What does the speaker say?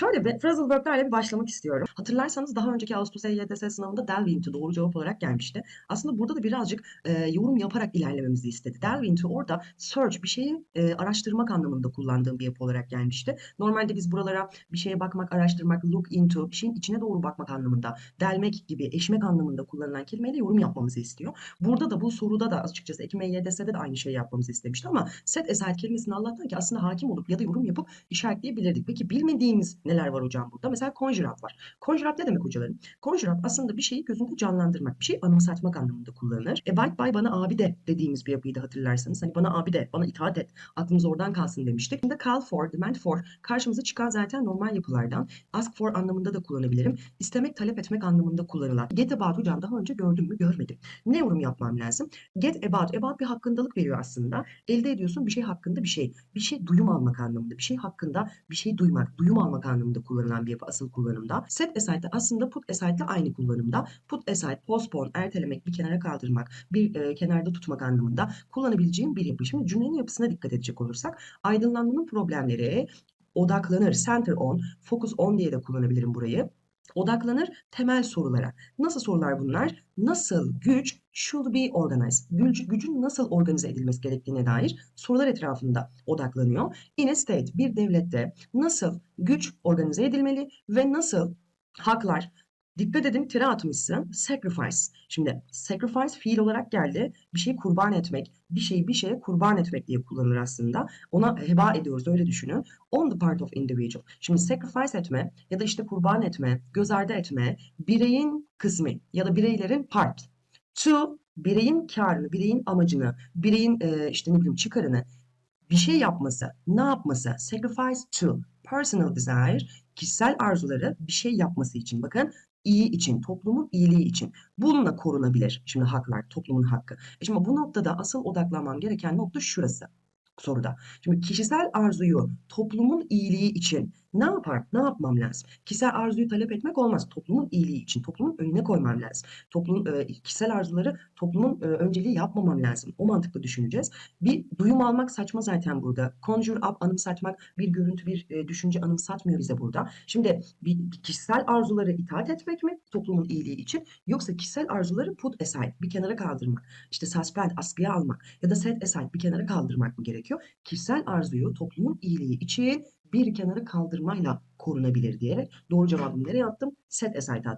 Şöyle bir phrasal verb'lerle bir başlamak istiyorum. Hatırlarsanız daha önceki Ağustos YDS sınavında delve into doğru cevap olarak gelmişti. Aslında burada da birazcık e, yorum yaparak ilerlememizi istedi. Delve into orada search bir şeyi e, araştırmak anlamında kullandığım bir yapı olarak gelmişti. Normalde biz buralara bir şeye bakmak, araştırmak, look into bir şeyin içine doğru bakmak anlamında, delmek gibi, eşmek anlamında kullanılan kelimeyle yorum yapmamızı istiyor. Burada da bu soruda da açıkçası Ekim YDS'de de aynı şeyi yapmamızı istemişti ama set aside kelimesini Allah'tan ki aslında hakim olup ya da yorum yapıp işaretleyebilirdik. Peki bilmediğimiz neler var hocam burada? Mesela conjurate var. Conjurate ne demek hocalarım? Conjurate aslında bir şeyi gözünde canlandırmak, bir şeyi anımsatmak anlamında kullanılır. Abide by bana abi de dediğimiz bir yapıyı da hatırlarsanız. Hani bana abi de, bana itaat et. Aklımız oradan kalsın demiştik. Şimdi call for, demand for karşımıza çıkan zaten normal yapılardan. Ask for anlamında da kullanabilirim. İstemek, talep etmek anlamında kullanılan. Get about hocam daha önce gördüm mü? Görmedim. Ne yorum yapmam lazım? Get about. About bir hakkındalık veriyor aslında. Elde ediyorsun bir şey hakkında bir şey. Bir şey duyum almak anlamında. Bir şey hakkında bir şey duymak, duyum almak anlamında kullanılan bir yapı asıl kullanımda. Set aside de aslında put aside aynı kullanımda. Put aside, postpone, ertelemek, bir kenara kaldırmak, bir e, kenarda tutmak anlamında kullanabileceğim bir yapı. Şimdi cümlenin yapısına dikkat edecek olursak aydınlanmanın problemleri odaklanır, center on, focus on diye de kullanabilirim burayı. Odaklanır temel sorulara. Nasıl sorular bunlar? Nasıl güç should be organized? Güc, gücün nasıl organize edilmesi gerektiğine dair sorular etrafında odaklanıyor. In a state, bir devlette nasıl güç organize edilmeli ve nasıl haklar, Dikkat edin tire atmışsın. Sacrifice. Şimdi sacrifice fiil olarak geldi. Bir şeyi kurban etmek. Bir şeyi bir şeye kurban etmek diye kullanılır aslında. Ona heba ediyoruz öyle düşünün. On the part of individual. Şimdi sacrifice etme ya da işte kurban etme, göz ardı etme bireyin kısmı ya da bireylerin part. To bireyin karını, bireyin amacını, bireyin e, işte ne bileyim çıkarını bir şey yapması, ne yapması? Sacrifice to personal desire, kişisel arzuları bir şey yapması için. Bakın iyi için, toplumun iyiliği için. Bununla korunabilir şimdi haklar, toplumun hakkı. E şimdi bu noktada asıl odaklanmam gereken nokta şurası soruda. Şimdi kişisel arzuyu toplumun iyiliği için ne yapar? Ne yapmam lazım? Kişisel arzuyu talep etmek olmaz. Toplumun iyiliği için. Toplumun önüne koymam lazım. Toplumun e, kişisel arzuları toplumun e, önceliği yapmamam lazım. O mantıklı düşüneceğiz. Bir duyum almak saçma zaten burada. Conjure up anımsatmak bir görüntü, bir e, düşünce anımsatmıyor bize burada. Şimdi bir, bir kişisel arzuları itaat etmek mi toplumun iyiliği için yoksa kişisel arzuları put aside bir kenara kaldırmak. İşte suspend askıya almak ya da set aside bir kenara kaldırmak mı gerekiyor? Kişisel arzuyu toplumun iyiliği için bir kenara kaldırmayla korunabilir diyerek doğru cevabımı nereye attım? Set aside attım.